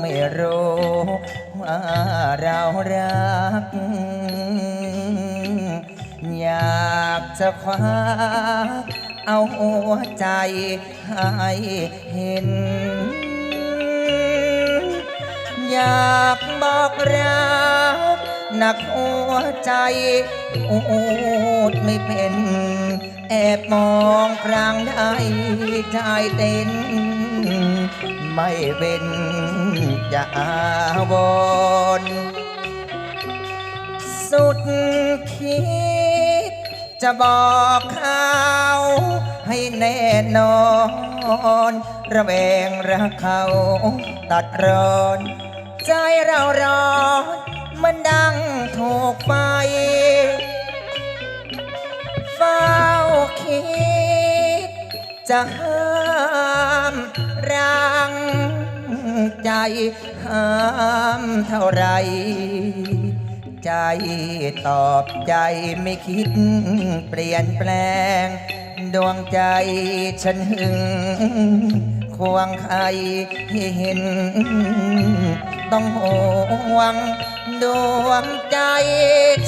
ไม่รู้ว่าเรารัก อยากจะคว้าเอาหัวใจให้เห็น อยากบอกรักหนักหัวใจอูดไม่เป็น แอบมองครั้งใดใจเต้น ไม่เป็นจะอาวรณ์สุดคิด จะบอกเขาให้แน่นอน ระแวงรักเขาตัดร้อน ใจเราร้อนมันดังถูกไฟเฝ้าคิด จะห้าม รังใจห้ามเท่าไร ใจตอบใจไม่คิดเปลี่ยนแปลง ดวงใจฉันหึง ควงใครเห็น ต้องห่วง ดวงใจ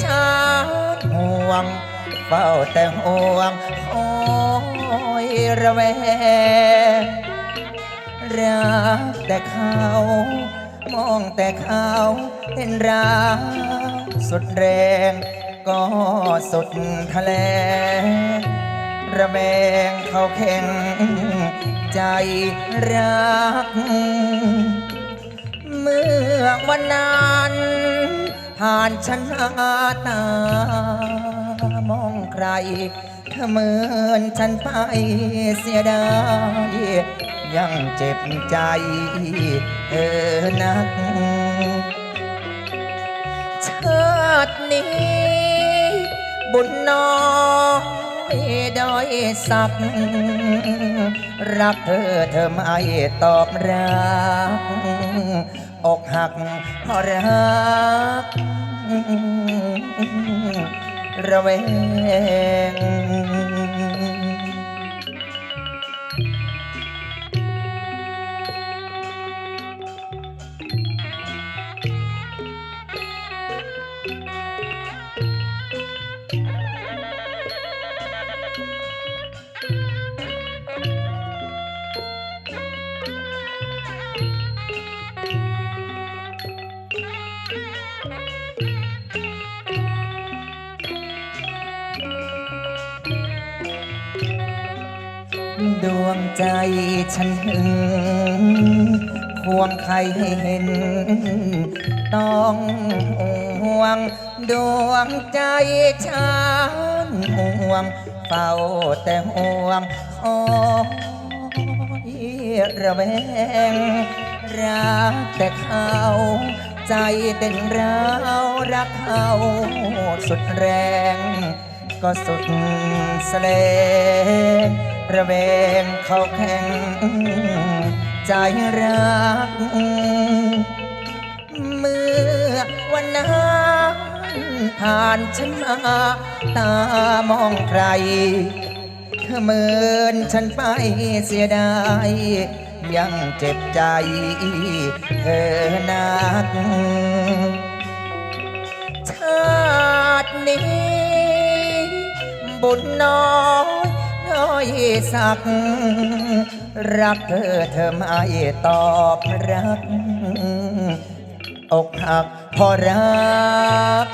ฉันห่วงเฝ้าแต่ห่วงคอยระแวง รักแต่เขา มองแต่เขาเป็นรักสุดแรง ก็สุดทะเลระแวงเขาแข็งใจรัก เมื่อวันนั้นผ่านฉันหาตา รเธอเหมือนฉันไปเสียดายยังเจ็บใจเธอนักชาตินี้ บุญน้อยดอยสัก รักเธอเธอไม่ตอบรักอกหักเพราะรัก ระแว ดวงใจฉันหึงควงใครให้เห็น ต้องห่วง ดวงใจฉันห่วง เฝ้าแต่ห่วงคอยระแวงรักแต่เขาใจเต้นร้าวรักเขาสุดแรง ก็สุดแสลระแวงเขาแข่งใจรัก เมื่อวันนั้นผ่านฉันมา ตามองใคร เธอเหมือนฉันไปเสียดายยังเจ็บใจ เธอนักชาตินี้ บุญน้อยน้อยสัก รักเธอเธอไม่ตอบรัก อกหักเพอรัก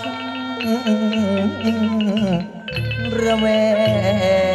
ระแวง